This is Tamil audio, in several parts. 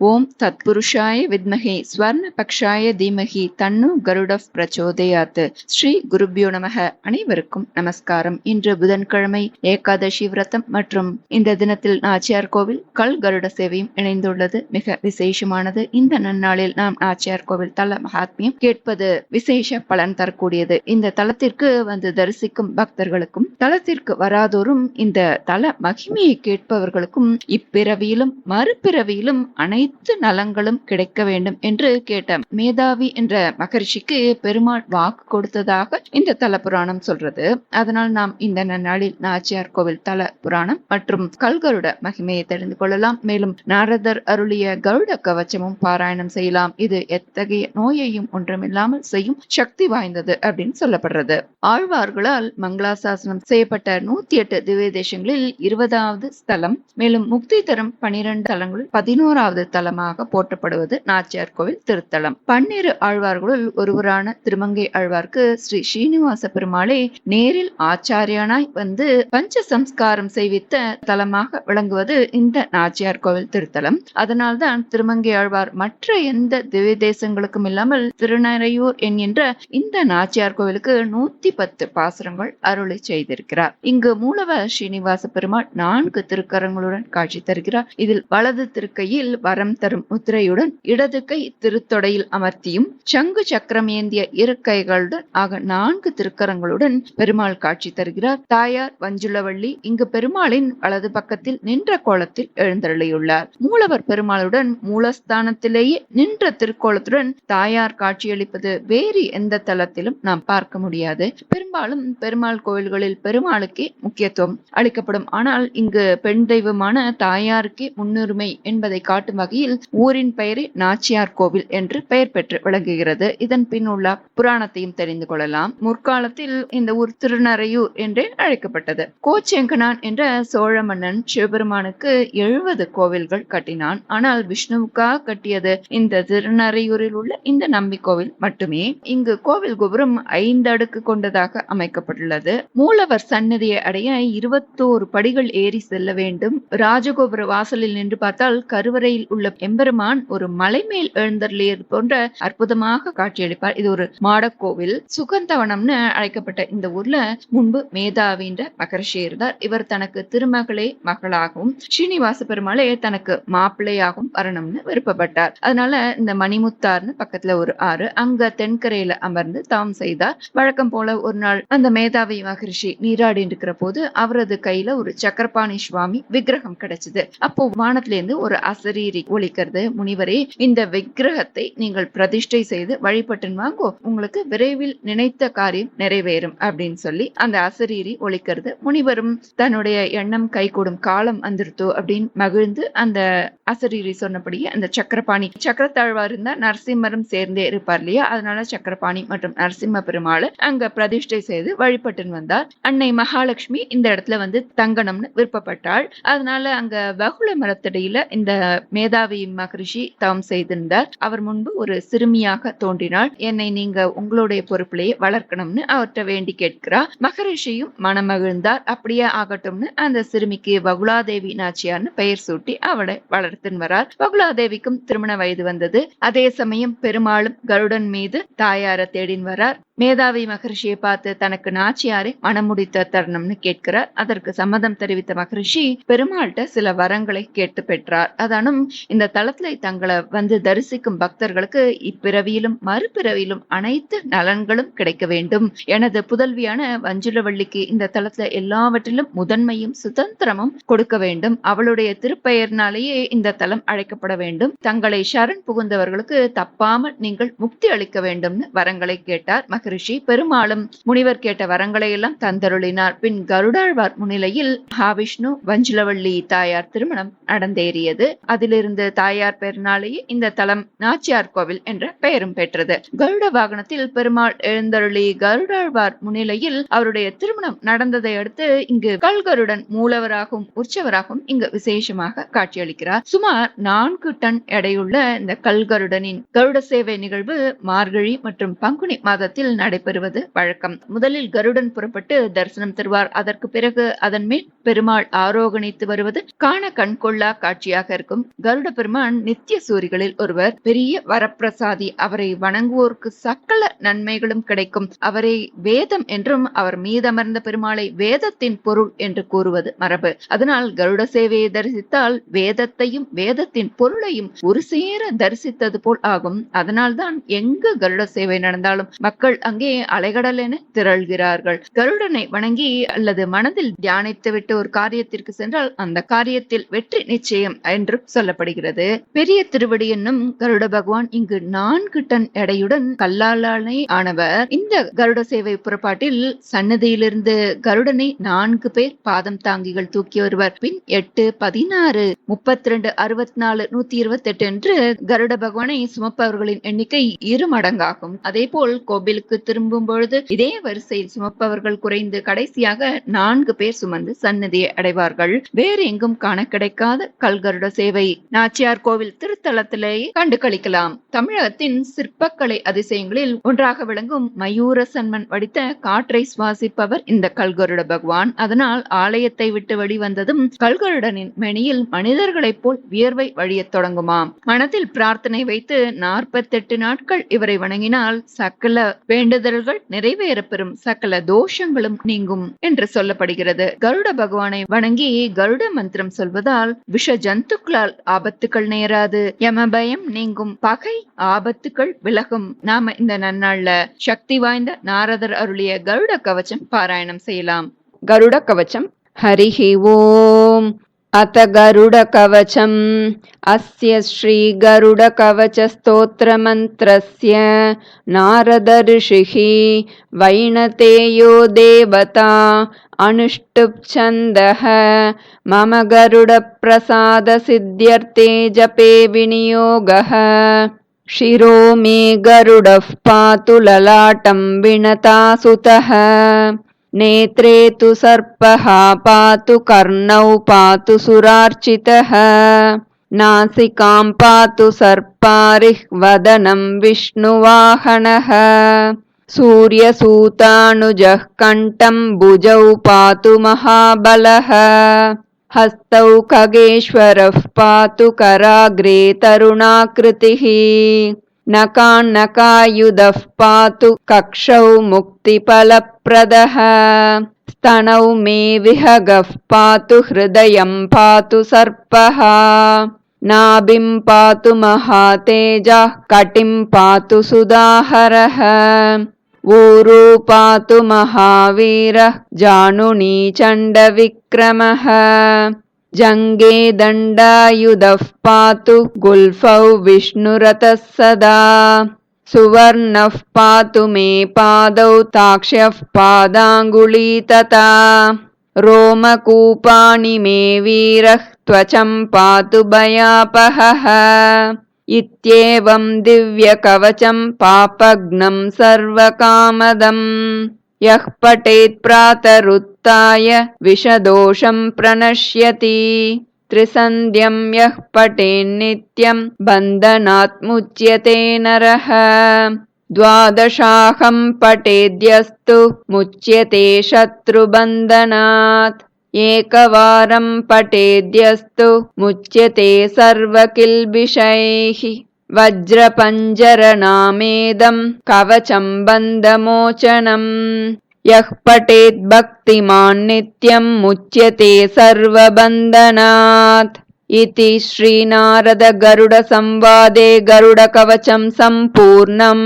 ஓம் தத்புருஷாய வித்மகே ஸ்வர்ண பக்ஷாய தீமகி தன்னு கருட பிரச்சோதயாத். ஸ்ரீ குருபியோ நமக. அனைவருக்கும் நமஸ்காரம். இன்று புதன்கிழமை ஏகாதசி விரதம் மற்றும் இந்த தினத்தில் நாச்சியார் கோவில் கல் கருட சேவையும் இணைந்துள்ளது. மிக விசேஷமானது. இந்த நன்னாளில் நாம் நாச்சியார் கோவில் தல மகாத்மியம் கேட்பது விசேஷ பலன் தரக்கூடியது. இந்த தலத்திற்கு வந்து தரிசிக்கும் பக்தர்களுக்கும் தலத்திற்கு வராதோரும் இந்த தல மகிமையை கேட்பவர்களுக்கும் இப்பிறவியிலும் மறுபிறவியிலும் அனைத்து அனைத்து நலங்களும் கிடைக்க வேண்டும் என்று கேட்ட மேதாவி என்ற மகரிஷிக்கு பெருமாள் வாக்கு கொடுத்ததாக இந்த தல புராணம் சொல்றது. அதனால் நாம் இந்த நன்னாளில் நாச்சியார் கோவில் தல புராணம் மற்றும் கல்கருட மகிமையை தெரிந்து கொள்ளலாம். மேலும் நாரதர் அருளிய கருட கவச்சமும் பாராயணம் செய்யலாம். இது எத்தகைய நோயையும் ஒன்றுமில்லாமல் செய்யும் சக்தி வாய்ந்தது அப்படின்னு சொல்லப்படுறது. ஆழ்வார்களால் மங்களாசாசனம் செய்யப்பட்ட நூத்தி எட்டு திவ்ய தேசங்களில் இருபதாவது ஸ்தலம். மேலும் முக்தி தரும் பனிரெண்டு தலங்களில் பதினோராவது திருத்தலமாக போற்றப்படுவது நாச்சியார் கோவில் திருத்தலம். பன்னிரு ஆழ்வார்களுள் ஒருவரான திருமங்கை ஆழ்வார்க்கு ஸ்ரீ ஸ்ரீனிவாச பெருமாளை நேரில் ஆச்சாரியனாய் வந்து பஞ்ச சம்ஸ்காரம் செய்வித்த தலமாக விளங்குவது இந்த நாச்சியார் கோவில் திருத்தலம். அதனால்தான் திருமங்கை ஆழ்வார் மற்ற எந்த திவ்ய தேசங்களுக்கும் இல்லாமல் திருநறையூர் என்கின்ற இந்த நாச்சியார் கோவிலுக்கு நூத்தி பத்து பாசுரங்கள் அருளை செய்திருக்கிறார். இங்கு மூலவர் ஸ்ரீனிவாச பெருமாள் நான்கு திருக்கரங்களுடன் காட்சி தருகிறார். இதில் வலது திருக்கையில் வரம் தரும் முத்திரையுடன் இடது கை திருத்தொடையில் அமர்த்தியும் சங்கு சக்கரம் ஏந்திய இரு கைகளுடன் ஆக நான்கு திருக்கரங்களுடன் பெருமாள் காட்சி தருகிறார். தாயார் வஞ்சுளவள்ளி இங்கு பெருமாளின் வலது பக்கத்தில் நின்ற கோலத்தில் எழுந்தருளியுள்ளார். மூலவர் பெருமாளுடன் மூலஸ்தானத்திலேயே நின்ற திருக்கோலத்துடன் தாயார் காட்சியளிப்பது வேறு எந்த தலத்திலும் நாம் பார்க்க முடியாது. பெரும்பாலும் பெருமாள் கோவில்களில் பெருமாளுக்கே முக்கியத்துவம் அளிக்கப்படும். ஆனால் இங்கு பெண் தெய்வமான தாயாருக்கே முன்னுரிமை என்பதை காட்டும் வகையில் ஊரின் பெயரே நாச்சியார் கோவில் என்று பெயர் பெற்று விளங்குகிறது. இதன் பின் உள்ள புராணத்தையும் தெரிந்து கொள்ளலாம். முற்காலத்தில் இந்த ஊர் திருநறையூர் என்றே அழைக்கப்பட்டது. கோச்செங்கனான் என்ற சோழ மன்னன் சிவபெருமானுக்கு எழுபது கோவில்கள் கட்டினான். ஆனால் விஷ்ணுவுக்காக கட்டியது இந்த திருநறையூரில் உள்ள இந்த நம்பி கோவில் மட்டுமே. இங்கு கோவில் கோபுரம் ஐந்து அடுக்கு கொண்டதாக அமைக்கப்பட்டுள்ளது. மூலவர் சன்னதியை அடைய இருபத்தோரு படிகள் ஏறி செல்ல வேண்டும். ராஜகோபுர வாசலில் நின்று பார்த்தால் கருவறையில் உள்ள உள்ள எம்பெருமான் ஒரு மலை மேல் எழுந்தருளியது போன்ற அற்புதமாக காட்சியளிப்பார். இது ஒரு மாடக்கோவில். சுகந்தவனம்னு அழைக்கப்பட்ட இந்த ஊர்ல முன்பு மேதாவின்ற மகரிஷி இருந்தார் இவர் தனக்கு திருமகளே மகளாகவும் ஸ்ரீனிவாச பெருமாளே தனக்கு மாப்பிள்ளையாகவும் வரணும்னு விருப்பப்பட்டார். அதனால இந்த மணிமுத்தார்னு பக்கத்துல ஒரு ஆறு அங்க தென்கரையில அமர்ந்து தாம் செய்தார். வழக்கம் போல ஒரு நாள் அந்த மேதாவி மகரிஷி நீராடி இருக்கிற போது அவரது கையில ஒரு சக்கரபாணி சுவாமி விக்கிரகம் கிடைச்சது. அப்போ வானத்துல இருந்து ஒரு அசரீரி ஒழிக்கிறது முனிவரே இந்த விக்கிரகத்தை நீங்கள் பிரதிஷ்டை செய்து வழிபட்டு வாங்கோ. உங்களுக்கு விரைவில் நினைத்த காரியம் நிறைவேறும் அப்படின்னு சொல்லி அந்த அசரீரி ஒழிக்கிறது முனிவரும் தன்னுடைய எண்ணம் கைகூடும் காலம் வந்துருத்தோ அப்படின்னு மகிழ்ந்து அந்த அசரீரி சொன்னபடியே அந்த சக்கரபாணி சக்கரத்தாழ்வார் இருந்தா நரசிம்மரும் சேர்ந்தே இருப்பார் இல்லையா? அதனால சக்கரபாணி மற்றும் நரசிம்ம பெருமாள் அங்க பிரதிஷ்டை செய்து வழிபட்டு வந்தார். அன்னை மகாலட்சுமி இந்த இடத்துல வந்து தங்கணும்னு விருப்பப்பட்டாள். அதனால அங்க வகுள மரத்தடியில இந்த மேதாவி மகரிஷி தவம் செய்திருந்தார். அவர் முன்பு ஒரு சிறுமியாக தோன்றினாள். என்னை நீங்க உங்களுடைய பொறுப்பிலேயே வளர்க்கணும்னு அவர்கிட்ட வேண்டி கேட்கிறார். மகரிஷியும் மனமகிழ்ந்தார். அப்படியே ஆகட்டும்னு அந்த சிறுமிக்கு வகுலாதேவி நாச்சியார்னு பெயர் சூட்டி அவளை வளர்த்துன்னு வரார். வகுலாதேவிக்கும் திருமண வயது வந்தது. அதே சமயம் பெருமாளும் கருடன் மீது தாயார தேடின் வரார். மேதாவி மகரிஷியை பார்த்து தனக்கு நாச்சியாரை மனமுடித்த தருணம்னு கேட்கிறார். அதற்கு சம்மதம் தெரிவித்த மகரிஷி பெருமாள்கிட்ட சில வரங்களை கேட்டு பெற்றார். அதானும் இந்த தளத்துல தங்களை வந்து தரிசிக்கும் பக்தர்களுக்கு இப்பிறவியிலும் மறுபிறவியிலும் அனைத்து நலன்களும் கிடைக்க வேண்டும். எனது புதல்வியான வஞ்சுலவள்ளிக்கு இந்த தளத்துல எல்லாவற்றிலும் முதன்மையும் சுதந்திரமும் கொடுக்க வேண்டும். அவளுடைய திருப்பெயர்னாலேயே இந்த தலம் அழைக்கப்பட வேண்டும். தங்களை சரண் புகுந்தவர்களுக்கு தப்பாமல் நீங்கள் முக்தி அளிக்க வேண்டும்னு வரங்களை கேட்டார் மகரிஷி. பெருமாளும் முனிவர் கேட்ட வரங்களை எல்லாம் தந்தருளினார். பின் கருடாழ்வார் முன்னிலையில் மகாவிஷ்ணு வஞ்சுலவள்ளி தாயார் திருமணம் நடந்தேறியது. அதிலிருந்து தாயார் பெருநாளையே இந்த தலம் நாச்சியார் கோவில் என்ற பெயரும் பெற்றது. கருட வாகனத்தில் பெருமாள் எழுந்தருளி கருடாழ்வார் முன்னிலையில் அவருடைய திருமணம் நடந்ததை அடுத்து இங்கு கல்கருடன் மூலவராகவும் உற்சவராகவும் இங்கு விசேஷமாக காட்சியளிக்கிறார். சுமார் நான்கு டன் எடையுள்ள இந்த கல்கருடனின் கருட சேவை நிகழ்வு மார்கழி மற்றும் பங்குனி மாதத்தில் பூஜைகள் நடைபெறுவது வழக்கம். முதலில் கருடன் புறப்பட்டு தரிசனம் தருவார். அதற்கு பிறகு அதன் மேல் பெருமாள் ஆரோகணித்து வருவது காண கண்கொள்ளா காட்சியாக இருக்கும். கருட பெருமான் நித்திய சூரிகளில் ஒருவர் பெரிய வரப்பிரசாதி அவரை வணங்குவோருக்கு சக்கல நன்மைகளும் கிடைக்கும். அவரை வேதம் என்றும் அவர் மீதமர்ந்த பெருமாளை வேதத்தின் பொருள் என்று கூறுவது மரபு. அதனால் கருட சேவையை தரிசித்தால் வேதத்தையும் வேதத்தின் பொருளையும் ஒரு சேர தரிசித்தது போல் ஆகும். அதனால்தான் எங்கு கருட சேவை நடந்தாலும் மக்கள் அங்கே அலைகடல் என திரள்கிறார்கள். கருடனை வணங்கி அல்லது மனதில் தியானித்துவிட்டு ஒரு காரியத்திற்கு சென்றால் அந்த காரியத்தில் வெற்றி நிச்சயம் என்று சொல்லப்படுகிறது. பெரிய திருவடி என்னும் கருட பகவான் இங்கு நான்கு டன் எடையுடன் கல்லாலானே ஆனவர். இந்த கருட சேவை புறப்பாட்டில் சன்னதியிலிருந்து கருடனை நான்கு பேர் பாதம் தாங்கிகள் தூக்கி வருவர். பின் எட்டு பதினாறு முப்பத்தி ரெண்டு அறுபத்தி நாலு நூத்தி இருபத்தி எட்டு என்று கருட பகவானை சுமப்பவர்களின் எண்ணிக்கை இரு மடங்காகும். அதே போல் கோவிலுக்கு திரும்பும் பொழுது இதே வரிசையில் சுமப்பவர்கள் குறைந்து கடைசியாக நான்கு பேர் சுமந்து சன்னதியை அடைவார்கள். வேறு எங்கும் காண கிடைக்காத கல்கருட சேவை. நாச்சியார் கோவில் திருத்தலத்திலேயே கண்டு கழிக்கலாம் தமிழகத்தின் சிற்பக்கலை அதிசயங்களில் ஒன்றாக விளங்கும் மயூர சன்மன் வடித்த காற்றை சுவாசிப்பவர் இந்த கல்கருட பகவான். அதனால் ஆலயத்தை விட்டு வெளிவந்ததும் கல்கருடனின் மெனியில் மனிதர்களைப் போல் வியர்வை வழியத் தொடங்குமாம். மனதில் பிரார்த்தனை வைத்து நாற்பத்தெட்டு நாட்கள் இவரை வணங்கினால் சக்கல சகல வேண்டுதல்கள் நிறைவேறப்பெறும். சகல தோஷங்களும் நீங்கும் என்று சொல்லப்படுகிறது. கருட பகவானை வணங்கி கருட மந்திரம் சொல்வதால் விஷ ஜந்துக்களால் ஆபத்துக்கள் நேராது. யம பயம் நீங்கும். பகை ஆபத்துக்கள் விலகும். நாம இந்த நன்னாள்ல சக்தி வாய்ந்த நாரதர் அருளிய கருட கவச்சம் பாராயணம் செய்யலாம். கருட கவச்சம். ஹரிஹி ஓம். अथ गरुडकवचम्। अस्य श्रीगरुडकवचस्तोत्रमन्त्रस्य नारदऋषिः वैणतेयो देवता अनुष्टुप्छन्दः। मम गरुडप्रसादसिद्ध्यर्थे जपे विनियोगः। शिरो मे गरुडः पातु ललाटं विणतासुतः नेत्रे तु सर्पः पातु कर्णौ पातु सुरार्चितः। नासिकां पातु सर्पारिः वदनं विष्णुवाहनः। सूर्यसूतानुजः कण्ठं भुजौ पातु महाबलः। हस्तौ खगेश्वरः पातु कराग्रे तरुणाकृतिः नकान्नकायुधः पातु कक्षौ मुक्तिफलप्रदः। स्तनौ मे विहगः पातु हृदयं पातु सर्पः। नाभिं पातु महातेजः कटिं पातु सुधाहरः ऊरू पातु महावीरः जानुनी चण्डविक्रमः जङ्गे दण्डायुधः पातु गुल्फौ विष्णुरथः सदा सुवर्णः पातु मे पादौ ताक्ष्यः पादाङ्गुली तथा रोमकूपाणि मे वीरः त्वचं पातु भयापहः इत्येवं दिव्यकवचं पापघ्नं सर्वकामदम् यः पठेत् प्रातरुत्थाय विषदोषं प्रणश्यति। त्रिसन्ध्यं यः पठेन्नित्यं बन्धनात् मुच्यते नरः। द्वादशाहं पठेद्यस्तु मुच्यते शत्रुबन्धनात्। एकवारं पठेद्यस्तु मुच्यते सर्वकिल्बिषैः वज्रपञ्जरनामेदं कवचं बन्धमोचनम् यः पठेत् भक्तिमान् नित्यं मुच्यते सर्वबन्धनात् इति ஸ்ரீநாரத-கருட-சம்வாதே கருடகவச்சம் சம்பூர்ணம்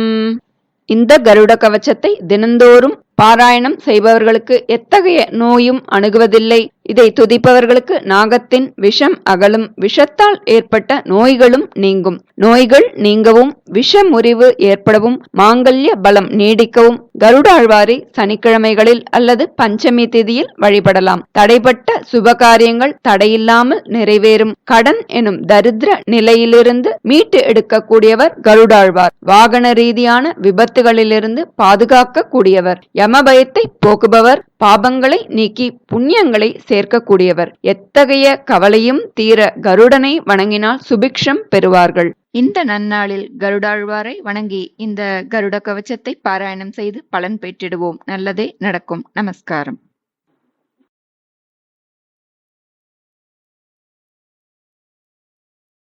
இந்த கருட கவச்சத்தை தினந்தோறும் பாராயணம் செய்பவர்களுக்கு எத்தகைய நோயும் அணுகுவதில்லை. இதை துதிப்பவர்களுக்கு நாகத்தின் விஷம் அகலும். விஷத்தால் ஏற்பட்ட நோய்களும் நீங்கும். நோய்கள் நீங்கவும் விஷ முறிவு ஏற்படவும் மாங்கல்ய பலம் நீடிக்கவும் கருடாழ்வாரை சனிக்கிழமைகளில் அல்லது பஞ்சமி திதியில் வழிபடலாம். தடைப்பட்ட சுபகாரியங்கள் தடையில்லாமல் நிறைவேறும். கடன் எனும் தரித்திர நிலையிலிருந்து மீட்டு எடுக்கக்கூடியவர் கருடாழ்வார். வாகன ரீதியான விபத்துகளிலிருந்து பாதுகாக்க கூடியவர் யமபயத்தை போக்குபவர் பாபங்களை நீக்கி புண்ணியங்களை சேர்க்கக்கூடியவர். எத்தகைய கவலையும் தீர கருடனை வணங்கினால் சுபிக்ஷம் பெறுவார்கள். இந்த நன்னாளில் கருடாழ்வாரை வணங்கி இந்த கருட கவச்சத்தை பாராயணம் செய்து பலன் பெற்றிடுவோம். நல்லதே நடக்கும். நமஸ்காரம்.